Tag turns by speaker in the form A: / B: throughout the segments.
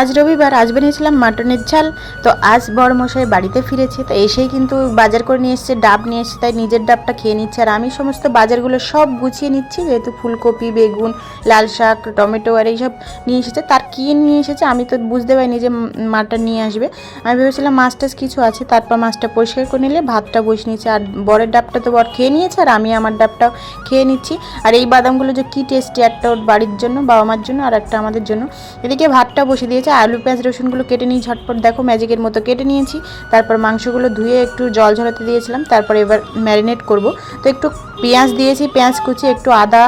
A: আজ রবিবার, আজ বানিয়েছিলাম মাটনের ঝাল। তো আজ বড় মশাই বাড়িতে ফিরেছে, তো এসেই কিন্তু বাজার করে নিয়ে এসেছে, ডাব নিয়ে এসেছে, তাই নিজের ডাবটা খেয়ে নিচ্ছে। আর আমি সমস্ত বাজারগুলো সব গুছিয়ে নিচ্ছি, যেহেতু ফুলকপি, বেগুন, লাল শাক, টমেটো আর এইসব নিয়ে এসেছে। তার কী নিয়ে এসেছে আমি তো বুঝতে পারিনি যে মাটন নিয়ে আসবে। আমি ভেবেছিলাম মাছ টাছ কিছু আছে, তারপর মাছটা পরিষ্কার করে নিলে ভাতটা বসে নিয়েছে। আর বরের ডাবটা তো বর খেয়ে নিয়েছে, আর আমি আমার ডাবটাও খেয়ে নিচ্ছি। আর এই বাদামগুলো যে কী টেস্টি, একটা ওর বাড়ির জন্য, বাবা মার জন্য, আর একটা আমাদের জন্য। এদিকে ভাতটা বসে দিয়েছে। আলু, পেঁয়াজ, রসুনগুলো কেটে নিয়ে ঝটপট দেখো ম্যাজিকের মতো কেটে নিয়েছি। তারপর মাংসগুলো ধুয়ে একটু জল ঝরাতে দিয়েছিলাম, তারপর এবার ম্যারিনেট করব। তো একটু পেঁয়াজ দিয়েছি, পেঁয়াজ কুচি, একটু আদা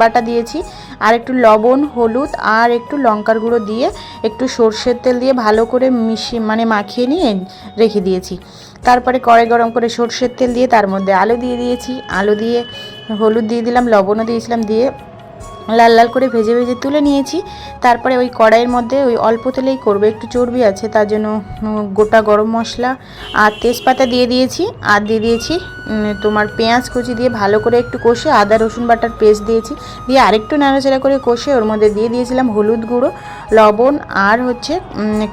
A: বাটা দিয়েছি, আর একটু লবণ, হলুদ, আর একটু লঙ্কার গুঁড়ো দিয়ে একটু সর্ষের তেল দিয়ে ভালো করে মিশিয়ে মানে মাখিয়ে নিয়ে রেখে দিয়েছি। তারপরে কড়াই গরম করে সর্ষের তেল দিয়ে তার মধ্যে আলু দিয়ে দিয়েছি। আলু দিয়ে হলুদ দিয়ে দিলাম, লবণও দিয়েছিলাম, দিয়ে লাল লাল করে ভেজে ভেজে তুলে নিয়েছি। তারপরে ওই কড়াইয়ের মধ্যে ওই অল্প তেলেই করবে, একটু চর্বি আছে, তার জন্য গোটা গরম মশলা আর তেজপাতা দিয়ে দিয়েছি। আর দিয়ে দিয়েছি তোমার পেঁয়াজ কুচি দিয়ে ভালো করে একটু কষে আদা, রসুন বাটার পেস্ট দিয়েছি। দিয়ে আরেকটু নাড়াচাড়া করে কষে ওর মধ্যে দিয়ে দিয়েছিলাম হলুদ গুঁড়ো, লবণ আর হচ্ছে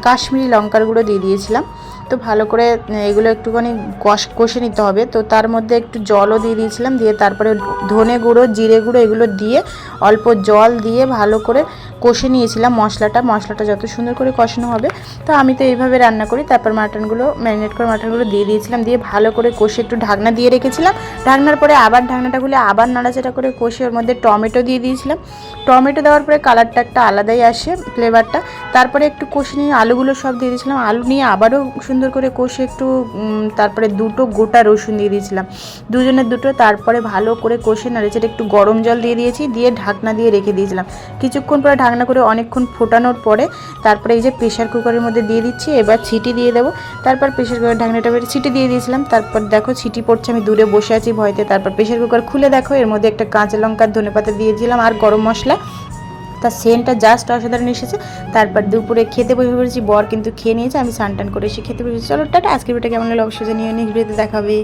A: কাশ্মীরি লঙ্কার গুঁড়ো দিয়ে দিয়েছিলাম। তো ভালো করে এগুলো একটুখানি কষ, কষে নিতে হবে। তো তার মধ্যে একটু জলও দিয়ে দিয়েছিলাম, দিয়ে তারপরে ধনে গুঁড়ো, জিরে গুঁড়ো এগুলো দিয়ে অল্প জল দিয়ে ভালো করে কষে নিয়েছিলাম মশলাটা। মশলাটা যত সুন্দর করে কষানো হবে। তো আমি তো এইভাবে রান্না করি। তারপর মাটনগুলো, ম্যারিনেট করে মাটনগুলো দিয়ে দিয়েছিলাম। দিয়ে ভালো করে কষে একটু ঢাকনা দিয়ে রেখেছিলাম। ঢাকনার পরে আবার ঢাকনাটা খুলে আবার নাড়াচাড়া করে কষে ওর মধ্যে টমেটো দিয়ে দিয়েছিলাম। টমেটো দেওয়ার পরে কালারটা একটা আলাদাই আসে ফ্লেভারটা। তারপরে একটু কষে নিয়ে আলুগুলো সব দিয়ে দিয়েছিলাম। আলু নিয়ে আবারও সুন্দর করে কষে একটু তারপরে দুটো গোটা রসুন দিয়ে দিয়েছিলাম। দুজনের দুটো, তারপরে ভালো করে কষে নাড়েচেড়ে একটু গরম জল দিয়ে দিয়েছি, দিয়ে ঢাকনা দিয়ে রেখে দিয়েছিলাম। কিছুক্ষণ পরে ঢাকনা করে অনেকক্ষণ ফোটানোর পরে তারপরে এই যে প্রেশার কুকারের মধ্যে দিয়ে দিচ্ছি, এবার ছিটি দিয়ে দেবো। তারপর প্রেশার কুকার ঢাকনাটা ছিটি দিয়ে দিয়েছিলাম। তারপর দেখো ছিটি পড়ছে আমি দূরে বসে আছি ভয়তে। তারপর প্রেশার কুকার খুলে দেখো, এর মধ্যে একটা কাঁচা লঙ্কার ধনে পাতা দিয়েছিলাম আর গরম মশলা। তার সেন্টটা জাস্ট অসাধারণ এসেছে। তারপর দুপুরে খেতে বসে পড়েছি, বর কিন্তু খেয়ে নিয়েছে, আমি স্নান টান করে এসে খেতে বসেছি। চলো, টাটা, আজকের ভিডিওটা কেমন লাগল অবশ্যই নিয়ে নেক্সট ভিডিওতে দেখাবে